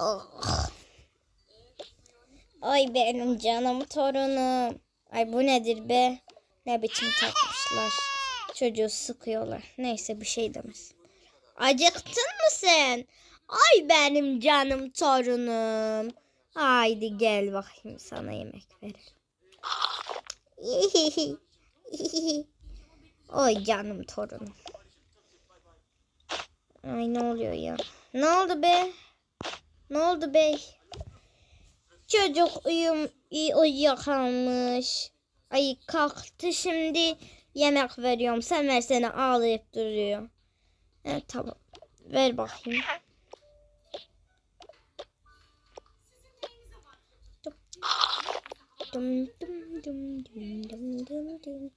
Oh. Ay benim canım torunum. Ay bu nedir be? Ne biçim takmışlar. Çocuğu sıkıyorlar. Neyse bir şey demez. Acıktın mı sen? Ay benim canım torunum. Haydi gel bakayım sana yemek verelim. Oy canım torunum. Ay ne oluyor ya? Ne oldu be? Ne oldu bey? Çocuk uyum iyi uyuyakalmış. Ay kalktı şimdi yemek veriyorum. Sen versene ağlayıp duruyor. Evet tamam. Ver bakayım. Dum dum dum dum dum dum dum.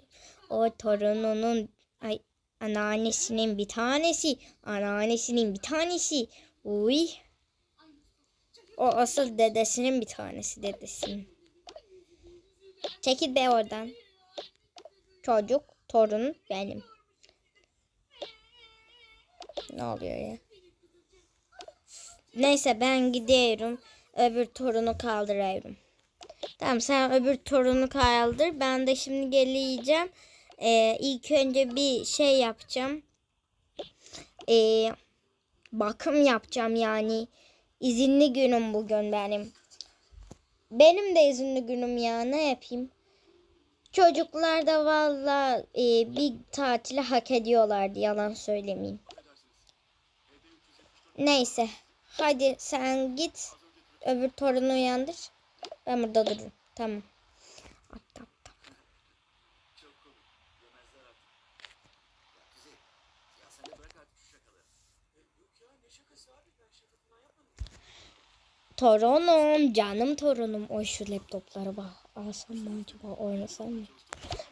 O torununun ay anneannesinin bir tanesi, anneannesinin bir tanesi. Uy. O asıl dedesinin bir tanesi dedesinin. Çekil be oradan. Çocuk, torun benim. Ne oluyor ya? Neyse ben gidiyorum. Öbür torunu kaldırıyorum. Tamam sen öbür torunu kaldır. Ben de şimdi geleceğim. Ee, ilk önce bir şey yapacağım. Ee, bakım yapacağım yani. İzinli günüm bugün benim. Benim de izinli günüm ya ne yapayım? Çocuklar da valla e, bir tatili hak ediyorlardı yalan söylemeyeyim. Neyse hadi sen git öbür torunu uyandır. Ben burada dururum. Tamam. Hatta, hatta. Torunum, canım torunum. Oy şu laptoplara bak. Alsam mı acaba, oynasam mı?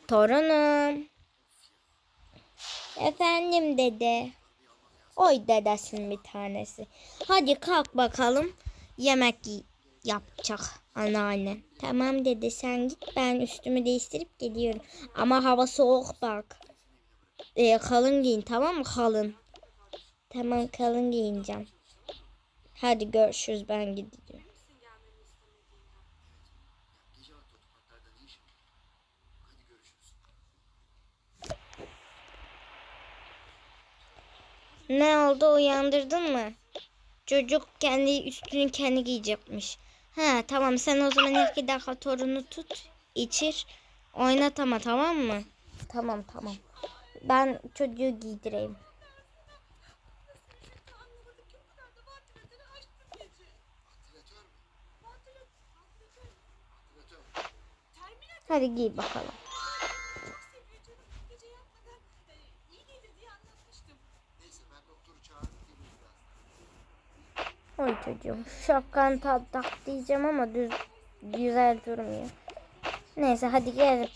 Torunum. Efendim dede. Oy dedesinin bir tanesi. Hadi kalk bakalım. Yemek yapacak anneanne. Tamam dede sen git. Ben üstümü değiştirip geliyorum. Ama hava soğuk bak. Ee, kalın giyin tamam mı kalın? Tamam kalın giyineceğim. Hadi görüşürüz ben gidiyorum. Ne oldu uyandırdın mı? Çocuk kendi üstünü kendi giyecekmiş. Ha tamam sen o zaman iki dakika torunu tut içir oynat ama tamam mı? Tamam tamam. Ben çocuğu giydireyim. Hadi giy bakalım. Oy çocuğum şapkan tak diyeceğim ama düz güzel durmuyor. Neyse hadi gel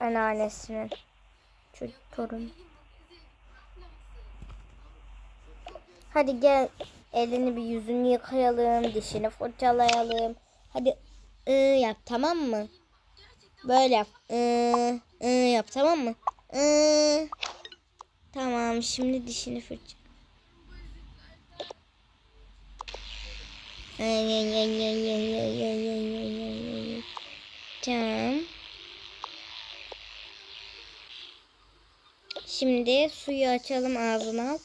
anneannesinin çocuk torun. Hadi gel elini bir yüzünü yıkayalım, dişini fırçalayalım. Hadi ı yap tamam mı? Böyle yap. ı ı yap tamam mı? ı Tamam şimdi dişini fırça. Tamam. Şimdi suyu açalım ağzına. al.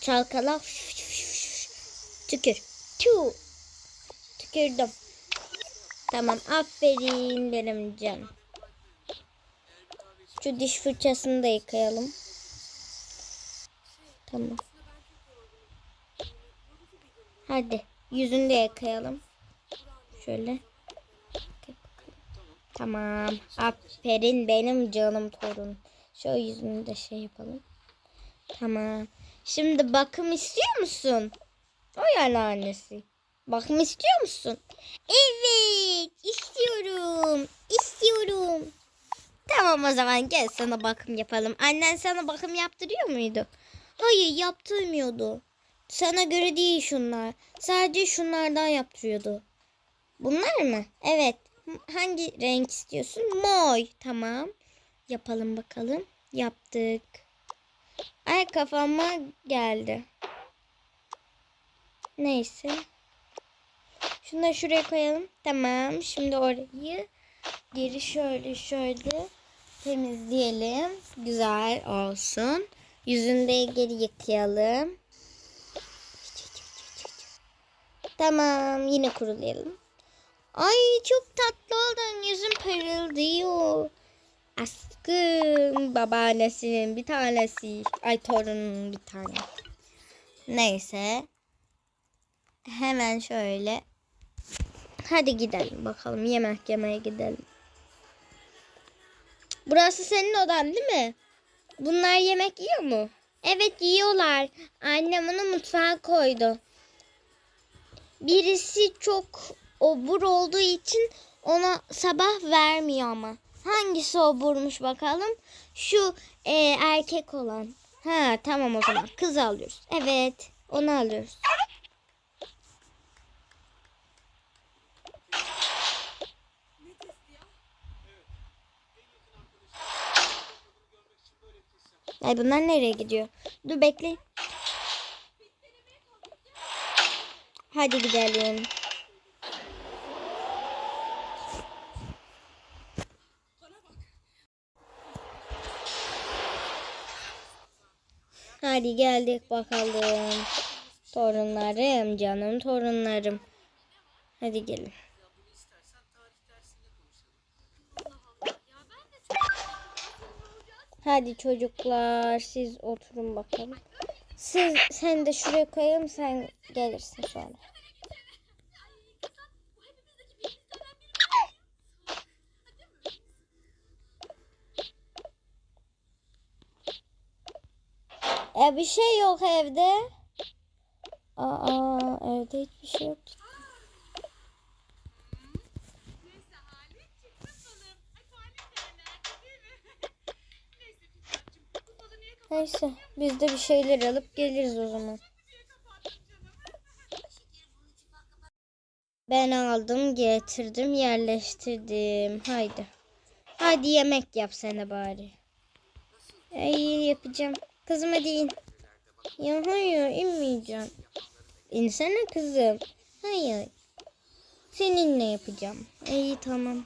Çalkala. Tükür. Tüh. Tükürdüm. Tamam aferin benim canım. Şu diş fırçasını da yıkayalım. Tamam. Hadi yüzünü de yıkayalım. Şöyle. Tamam. Aferin benim canım torun. Şu yüzünü de şey yapalım. Tamam. Şimdi bakım istiyor musun? O yani annesi. Bakım istiyor musun? Evet istiyorum. İstiyorum. Tamam o zaman gel sana bakım yapalım. Annen sana bakım yaptırıyor muydu? Hayır yaptırmıyordu. Sana göre değil şunlar. Sadece şunlardan yaptırıyordu. Bunlar mı? Evet. Hangi renk istiyorsun? Mor. Tamam. Yapalım bakalım. Yaptık. Ay kafama geldi. Neyse. Şunu da şuraya koyalım. Tamam. Şimdi orayı geri şöyle şöyle temizleyelim. Güzel olsun. Yüzünü de geri yıkayalım. Tamam. Yine kurulayalım. Ay çok tatlı oldun. Yüzün parıldıyor. Aşkım babaannesinin bir tanesi. Ay torunun bir tane. Neyse. Hemen şöyle. Hadi gidelim bakalım. Yemek yemeye gidelim. Burası senin odan değil mi? Bunlar yemek yiyor mu? Evet yiyorlar. Annem onu mutfağa koydu. Birisi çok obur olduğu için ona sabah vermiyor ama. Hangisi oburmuş bakalım? Şu e, erkek olan. Ha tamam o zaman. Kız alıyoruz. Evet onu alıyoruz. Ay bunlar nereye gidiyor? Dur bekle. Hadi gidelim. Hadi geldik bakalım. Torunlarım, canım torunlarım. Hadi gelin. Hadi çocuklar siz oturun bakalım. Siz sen de şuraya koyalım sen gelirsin sonra. E bir şey yok evde. Aa evde hiçbir şey yok. Neyse biz de bir şeyler alıp geliriz o zaman. Ben aldım, getirdim, yerleştirdim. Haydi. Hadi yemek yap sana bari. İyi yapacağım. Kızım hadi in. Ya hayır inmeyeceğim. İnsene kızım. Hayır. Seninle yapacağım. İyi tamam.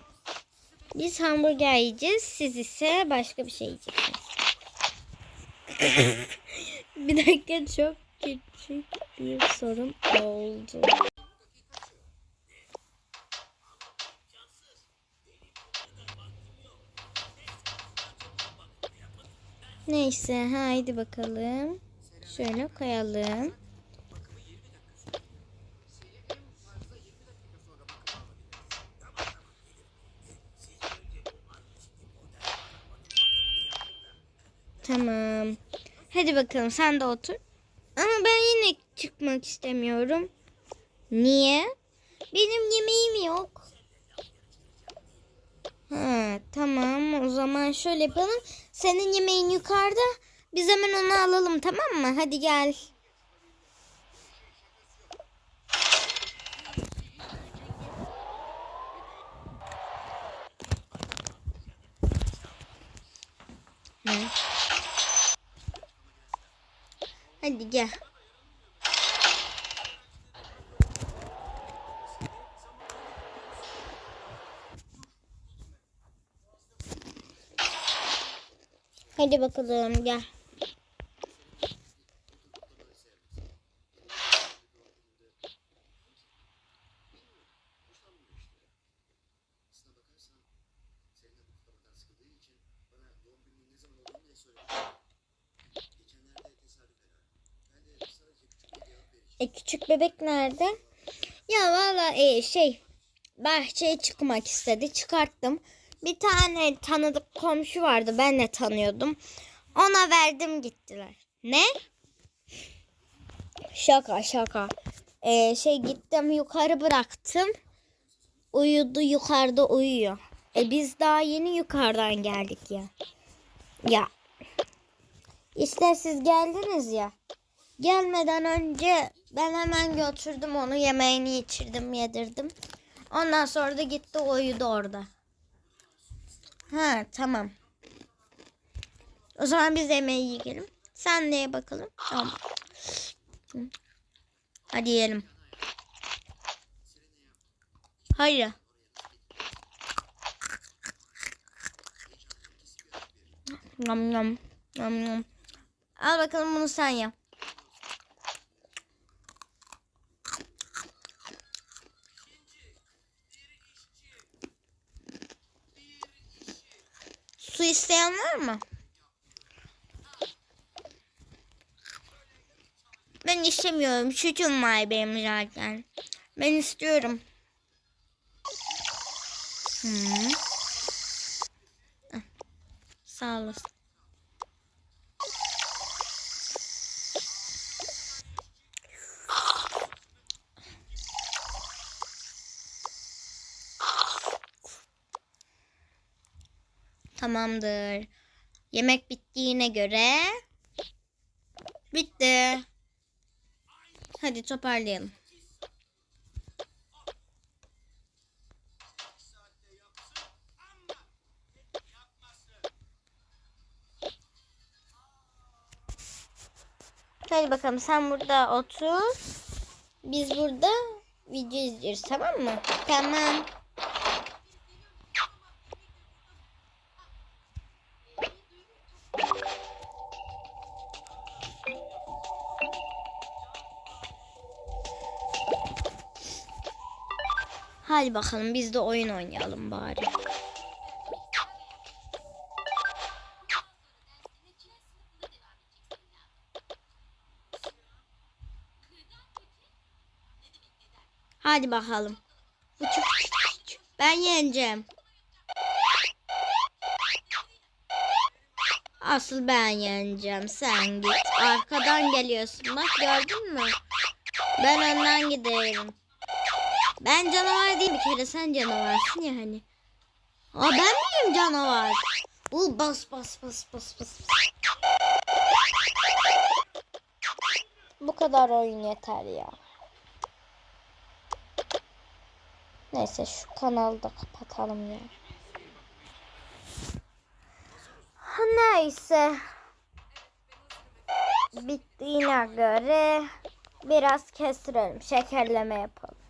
Biz hamburger yiyeceğiz. Siz ise başka bir şey yiyeceksiniz. bir dakika çok küçük bir sorun oldu. Neyse haydi bakalım. Şöyle koyalım. Tamam. Hadi bakalım sen de otur. Ama ben yine çıkmak istemiyorum. Niye? Benim yemeğim yok. Ha, tamam o zaman şöyle yapalım. Senin yemeğin yukarıda. Biz hemen onu alalım tamam mı? Hadi gel. Ne? Hadi gel. Hadi bakalım gel. E küçük bebek nerede? Ya valla e, şey bahçeye çıkmak istedi. Çıkarttım. Bir tane tanıdık komşu vardı. Ben de tanıyordum. Ona verdim gittiler. Ne? Şaka şaka. E, şey gittim yukarı bıraktım. Uyudu yukarıda uyuyor. E biz daha yeni yukarıdan geldik ya. Ya. İşte siz geldiniz ya. Gelmeden önce ben hemen götürdüm onu yemeğini içirdim yedirdim. Ondan sonra da gitti uyudu orada. Ha tamam. O zaman biz yemeği yiyelim. Sen neye bakalım? Tamam. Hadi yiyelim. Hayır. Nam nam nam nam. Al bakalım bunu sen ye. İsteyen var mı? Ben istemiyorum. Sütüm var benim zaten. Ben istiyorum. Hmm. Sağ olasın. Tamamdır. Yemek bittiğine göre bitti. Hadi toparlayalım. Hadi bakalım sen burada otur. Biz burada video izliyoruz tamam mı? Tamam. Hadi bakalım biz de oyun oynayalım bari. Hadi bakalım. Ben yeneceğim. Asıl ben yeneceğim. Sen git. Arkadan geliyorsun. Bak gördün mü? Ben önden giderim. Ben canavar değil bir kere sen canavarsın ya hani. Aa ben miyim canavar? Bu bas bas bas bas bas. Bu kadar oyun yeter ya. Neyse şu kanalı da kapatalım ya. Neyse. Bittiğine göre biraz kestirelim. Şekerleme yapalım.